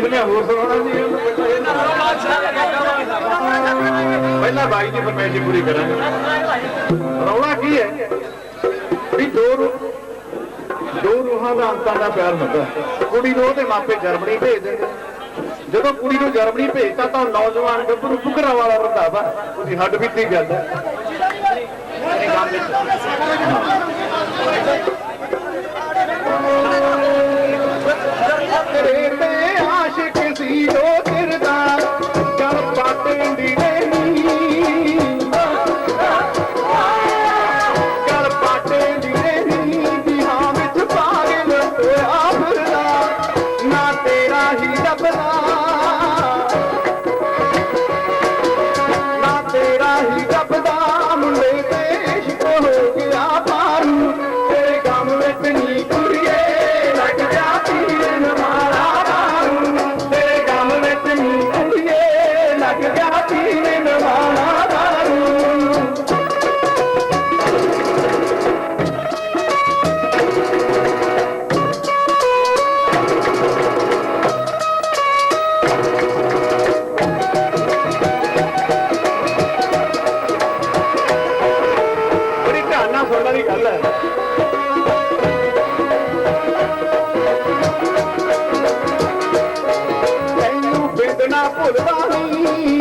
ਵੀਰ ਨੇ ਹੋਰ ਸੁਣਾਉਣਾ ਜੀ ਪਹਿਲਾਂ ਬਾਈ ਦੀ ਫਰਮਾਇਸ਼ ਪੂਰੀ ਕਰਾਂਗੇ ਰੌਲਾ ਕੀ ਹੈ? ਵੀ ਦੋ ਦੋ ਰੂਹਾਂ ਦਾ ਅੰਤਾਂ ਦਾ ਪਿਆਰ ਹੁੰਦਾ ਕੁੜੀ ਨੂੰ ਉਹਦੇ ਮਾਪੇ ਜਰਮਨੀ ਭੇਜ ਦਿੰਦੇ ਜਦੋਂ ਕੁੜੀ ਨੂੰ ਜਰਮਨੀ ਭੇਜਤਾ ਤਾਂ ਨੌਜਵਾਨ ਗੱਭਰੂ ਫੁਕਰਾ ਵਾਲਾ ਰੰਧਾਵਾ ਉਹਦੀ ਹੱਡ ਬੀਤੀ ਗੱਲ ਹੈ। ਬੜੀ ਧਿਆਨ ਨਾਲ ਸੁਣਨ ਵਾਲੀ ਗੱਲ ਹੈ। ਤੈਨੂੰ ਬਿੰਦਣਾ ਭੁੱਲਦਾ ਨਹੀਂ।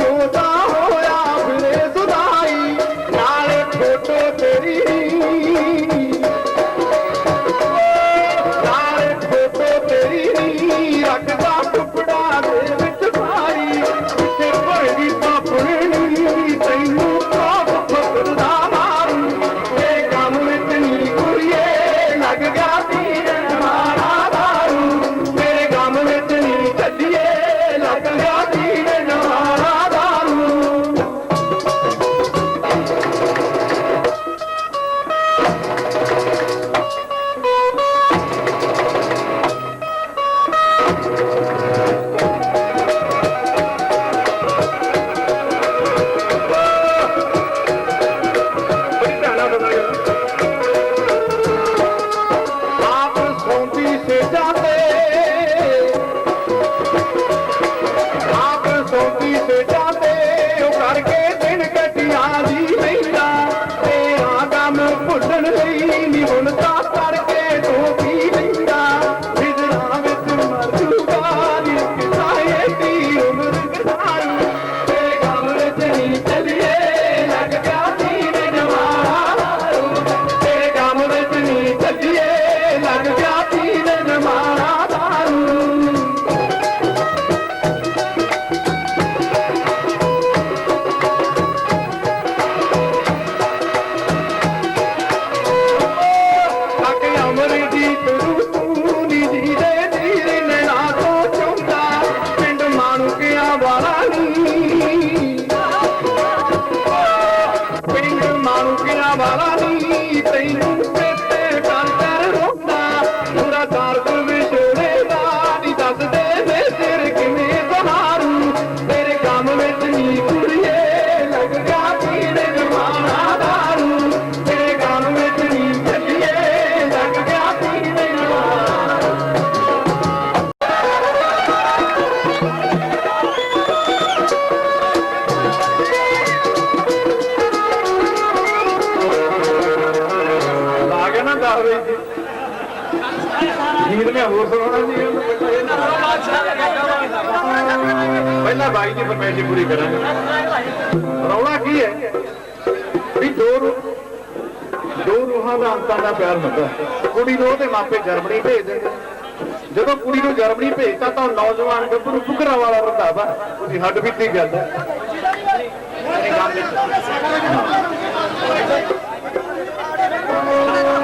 ਕਿਆ ਵਾਲਾ ਨਹੀਂ ਪਿੰਡ ਮਾਨੂ ਕਿਆ ਵਾਲਾ ਨਹੀਂ ਤੈਨੂੰ ਸੁਣਿਆ ਹੋਰ ਸੁਣਾਉਣਾ ਜੀ? ਪਹਿਲਾਂ ਬਾਈ ਦੀ ਫਰਮਾਇਸ਼ ਪੂਰੀ ਕਰਾਂਗੇ ਰੌਲਾ ਕੀ ਹੈ? ਵੀ ਦੋ ਦੋ ਰੂਹਾਂ ਦਾ ਅੰਤਾਂ ਦਾ ਪਿਆਰ ਹੁੰਦਾ ਕੁੜੀ ਨੂੰ ਉਹਦੇ ਮਾਪੇ ਜਰਮਨੀ ਭੇਜ ਦਿੰਦੇ ਜਦੋਂ ਕੁੜੀ ਨੂੰ ਜਰਮਨੀ ਭੇਜਤਾ ਤਾਂ ਨੌਜਵਾਨ ਗੱਭਰੂ ਫੁਕਰਾ ਵਾਲਾ ਰੰਧਾਵਾ ਤੁਸੀਂ ਹੱਡ ਬੀਤੀ ਗੱਲ ਹੈ। ਕੰਮ ਵਿੱਚ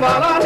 la